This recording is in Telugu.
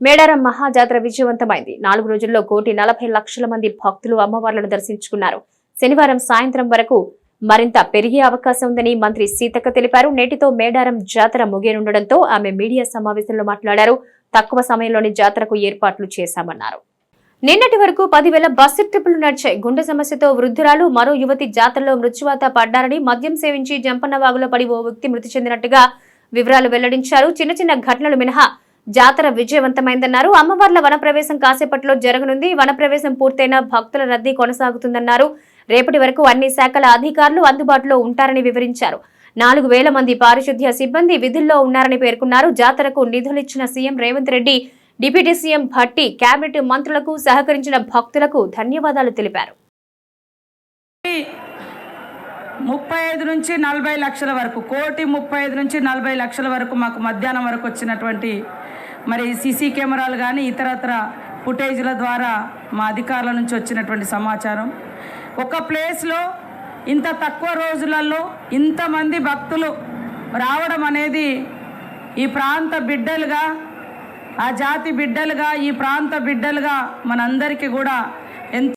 మేడారం మహాజాతర విజయవంతమైంది. నాలుగు రోజుల్లో కోటి నలభై లక్షల మంది భక్తులు అమ్మవార్లను దర్శించుకున్నారు. శనివారం సాయంత్రం వరకు మరింత పెరిగే అవకాశం ఉందని మంత్రి సీతక్క తెలిపారు. నేటితో మేడారం జాతర ముగియనుండటంతో ఆమె మీడియా సమావేశంలో మాట్లాడారు. తక్కువ సమయంలోని జాతరకు ఏర్పాట్లు చేశామన్నారు. నిన్నటి వరకు పదివేల బస్సు ట్రిపులు నడిచాయి. గుండె సమస్యతో వృద్ధురాలు మరో యువతి జాతరలో మృత్యువాత పడ్డారని మద్యం సేవించి జంపన్నవాగులో పడి ఓ వ్యక్తి మృతి చెందినట్టుగా వివరాలు వెల్లడించారు. చిన్న చిన్న ఘటనలు మినహా జాతర విజయవంతమైందన్నారు. అమ్మవార్ల వనప్రవేశం కాసేపట్లో జరగనుంది. వనప్రవేశం పూర్తయిన భక్తుల రద్దీ కొనసాగుతుందన్నారు. రేపటి వరకు అన్ని శాఖల అధికారులు అందుబాటులో ఉంటారని వివరించారు. నాలుగు వేల మంది పారిశుద్ధ్య సిబ్బంది విధుల్లో ఉన్నారని పేర్కొన్నారు. జాతరకు నిధులిచ్చిన CM Revanth Reddy deputy CM Bhatti cabinet మంత్రులకు సహకరించిన భక్తులకు ధన్యవాదాలు తెలిపారు. ముప్పై ఐదు నుంచి నలభై లక్షల వరకు కోటి ముప్పై ఐదు నుంచి నలభై లక్షల వరకు మాకు మధ్యాహ్నం వరకు వచ్చినటువంటి మరి సీసీ కెమెరాలు కానీ ఇతరత్ర ఫుటేజ్ల ద్వారా మా అధికారుల నుంచి వచ్చినటువంటి సమాచారం. ఒక ప్లేస్లో ఇంత తక్కువ రోజులలో ఇంతమంది భక్తులు రావడం అనేది ఈ ప్రాంత బిడ్డలుగా ఆ జాతి బిడ్డలుగా ఈ ప్రాంత బిడ్డలుగా మనందరికీ కూడా ఎంత